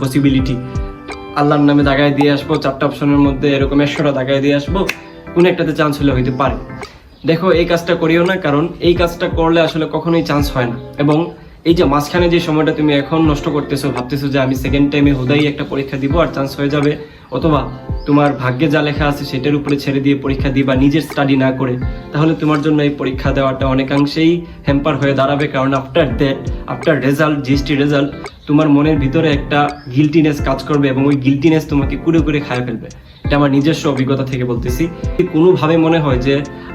Possibility আল্লাহর নামে দাগায় দিয়ে আসব, চারটা অপশনের মধ্যে এরকম একশোটা দাগায় দিয়ে আসব, কোনো একটাতে চান্স হলে হইতে পারে। দেখো, এই কাজটা করিও না, কারণ এই কাজটা করলে আসলে কখনোই চান্স হয় না। এবং এই যে মাঝখানে যে সময়টা তুমি এখন নষ্ট করতেছো, ভাবতেছো যে আমি সেকেন্ড টাইমে হুদাই একটা পরীক্ষা দিব, আর চান্স হয়ে যাবে, অথবা তোমার ভাগ্যে যা লেখা আছে সেটার উপরে ছেড়ে দিয়ে পরীক্ষা দিবা, নিজের স্টাডি না করে, তাহলে তোমার জন্য এই পরীক্ষা দেওয়াটা অনেকাংশেই হ্যাম্পার হয়ে দাঁড়াবে। কারণ after that after result GST result তোমার মনের ভিতরে একটা গিলটিনেস কাজ করবে এবং ওই গিলটিনেস তোমাকে কুড়ে কুড়ে খায় ফেলবে। এটা আমার নিজস্ব অভিজ্ঞতা থেকে বলতেছি। কোনোভাবে মনে হয় যে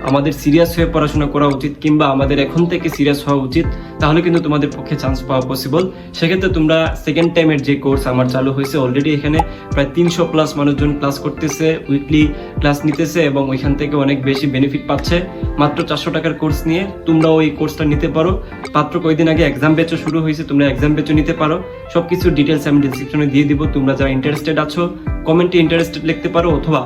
আমাদের সিরিয়াস হয়ে পড়াশোনা করা উচিত কিংবা আমাদের এখন থেকে সিরিয়াস হওয়া উচিত, তাহলে কিন্তু তোমাদের পক্ষে চান্স পাওয়া পসিবল সেক্ষেত্রে তোমরা সেকেন্ড টাইমের যে কোর্স আমার চালু হয়েছে অলরেডি এখানে প্রায় তিনশো প্লাস মানুষজন ক্লাস করতেছে উইকলি ক্লাস নিতেছে এবং ওইখান থেকে অনেক বেশি বেনিফিট পাচ্ছে। মাত্র চারশো টাকার কোর্স নিয়ে তোমরা ওই কোর্সটা নিতে পারো। মাত্র কয়েকদিন আগে এক্সাম ব্যাচও শুরু হয়েছে, তোমরা এক্সাম ব্যাচও নিতে পারো। সবকিছু ডিটেলস আমি ডিসক্রিপশনে দিয়ে দিব, তোমরা যারা ইন্টারেস্টেড আছো কমেন্টে ইন্টারেস্টেড লিখতে পারো অথবা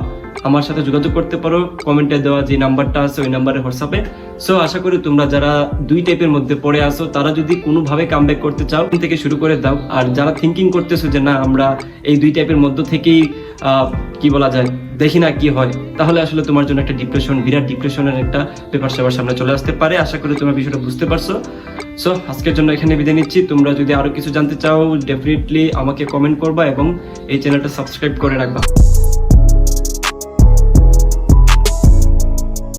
আমার সাথে যোগাযোগ করতে পারো। কমেন্টে দেওয়া যে নাম্বারটা আছে, ওই নাম্বারে হোয়াটসঅ্যাপে সো আশা করি তোমরা যারা দুই টাইপের মধ্যে পড়ে আসো তারা যদি কোনোভাবে কাম করতে চাও, থেকে শুরু করে দাও। আর যারা থিঙ্কিং করতেছো যে না, আমরা এই দুই টাইপের মধ্যে থেকেই কি বলা যায়, দেখি না কি হয়। তাহলে আসলে তোমার জন্য একটা ডিপ্রেশন বিরাট ডিপ্রেশনের একটা পেপার সেবার সামনে চলে আসতে পারে। আশা করি তোমরা বিষয়টা বুঝতে পারছ। সো আজকের জন্য এখানে বিদায় নিচ্ছি। তোমরা যদি আরও কিছু জানতে চাও ডেফিনেটলি আমাকে কমেন্ট করবা এবং এই চ্যানেলটা সাবস্ক্রাইব করে রাখবা।